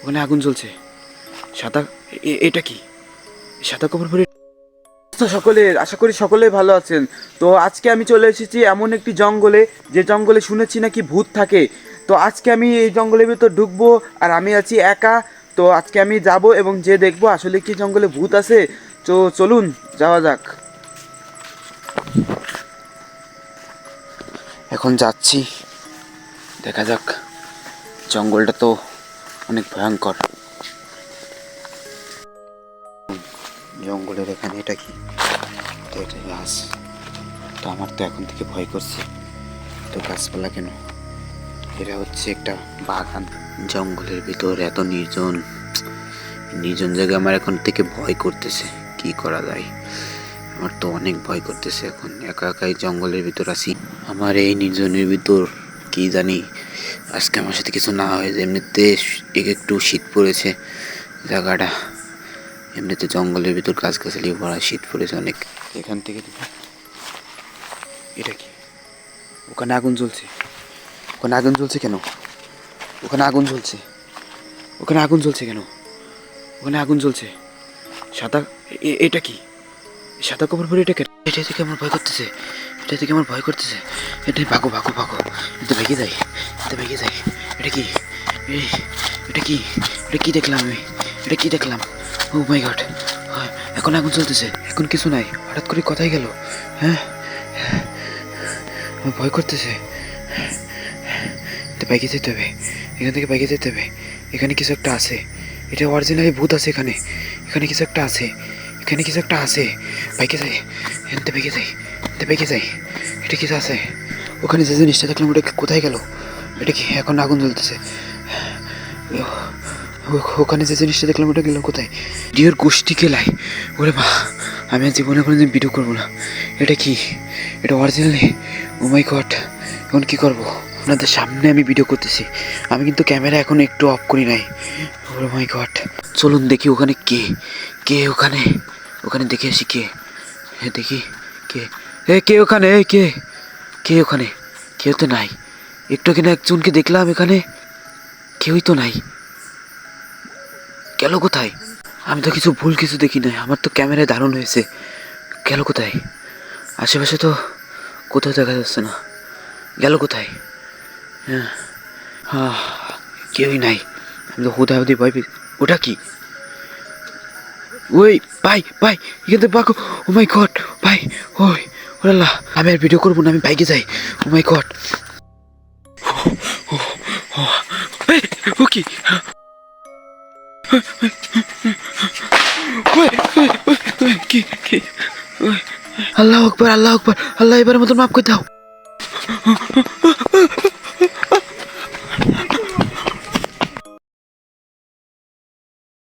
ওখানে আগুন জ্বলছে। সাদা এটা কি? সাদা কবর পরে তো আশা করি সকলে ভালো আছেন। তো আজকে আমি চলে এসেছি এমন একটি জঙ্গলে, যে জঙ্গলে শুনেছি নাকি ভূত থাকে। তো আজকে আমি এই জঙ্গলের ভিতর ঢুকবো, আর আমি আছি একা। তো আজকে আমি যাব এবং যে দেখব আসলে কি জঙ্গলে ভূত আছে। তো চলুন, যাওয়া যাক। এখন যাচ্ছি। দেখা যাক, জঙ্গলটা তো অনেক ভয়ঙ্কর। জঙ্গলের এখানে এটা কি? এটা গাছ। তো আমার তো এখন থেকে ভয় করছে। তো গাছপালা কেন? এটা হচ্ছে একটা বাগান। জঙ্গলের ভিতর এত নির্জন। নির্জন জায়গায় আমার এখন থেকে ভয় করতেছে। কি করা যায়? আমার তো অনেক ভয় করতেছে এখন। একা একাই জঙ্গলের ভিতর আছি। আমার এই নির্জনের ভিতর কি জানি, আজকে আমার সাথে কিছু না হয় এমনিতে একটু শীত পড়েছে জায়গাটা। এমনিতে জঙ্গলের ভিতর গাছগাছালি ভরা, শীত পড়েছে অনেক। এখান থেকে এটা কি? ওখানে আগুন জ্বলছে। ওখানে আগুন জ্বলছে কেন? ওখানে আগুন জ্বলছে। ওখানে আগুন জ্বলছে কেন? ওখানে আগুন জ্বলছে। সাদা এটা কি? সাদা কবর পরে এটা এটা থেকে আমার ভয় করতেছে। এটা থেকে আমার ভয় করতেছে। এটা ভাগো ভাগো ভাগো। এটা ভেঙে যায় এটা ভেঙে যায় এটা কি? এটা কি? এটা কি দেখলাম আমি? এটা কি দেখলাম? Oh my God. এখন আগুন চলতেছে এখন কিছু নাই। হঠাৎ করে কথাই গেল। হ্যাঁ? আমার ভয় করতেছে। এটা বাইকে যেতে হবে। এখান থেকে বাইকে যেতে হবে। এখানে কিছু একটা আছে। এটা অরিজিনালি ভূত আছে এখানে। এখানে কিছু একটা আছে। এখানে কিছু একটা আছে। বাইকে যাই এনতে বাইকে যাই এনতে বাইকে যাই, এটা কিছু আছে। ওখানে যে জিনিসটা দেখলাম, ওটা কোথায় গেল? এটা কি এখন আগুন জ্বলতেছে? ওখানে যে জিনিসটা দেখলাম, ওটা গেল কোথায়? ডিওর গোষ্ঠী কেলাই ওরে মা আমি জীবনে কোনোদিন ভিডিও করব না। এটা কি? এটা অরিজিনালি ও মাই গড এখন কি করব? আপনাদের সামনে আমি ভিডিও করতেছি। আমি কিন্তু ক্যামেরা এখন একটু অফ করি নাই। ও মাই গড চলুন দেখি ওখানে কে? কে ওখানে? ওখানে দেখে আসি কে? এ দেখি কে? এ কে ওখানে? কে? কে ওখানে? কেউ তো নাই। একটু কিনা একজনকে দেখলাম এখানে। কেউই তো নাই। গেল কোথায়? আমি তো কিছু ভুল কিছু দেখি নাই। আমার তো ক্যামেরায় দারুণ হয়েছে। গেল কোথায়? আশেপাশে তো কোথাও দেখা যাচ্ছে না। গেল কোথায়? হ্যাঁ। আহ, কেউই নাই। আমি তো হুদা হুদি ভয় পেয়ে ওটা কি? ওই ভাই ভাই এখান থেকে বাকো। ও মাই গড ভাই ওই ওরাল্লা আমি আর ভিডিও করব না আমি বাইকে যাই। ও মাই গড ও কি? ওই, ওই, ওই, ওই, কি কি? ওই, আল্লাহ আকবর আল্লাহ আকবর আল্লাহ এবারের মতো মাফ করে দাও।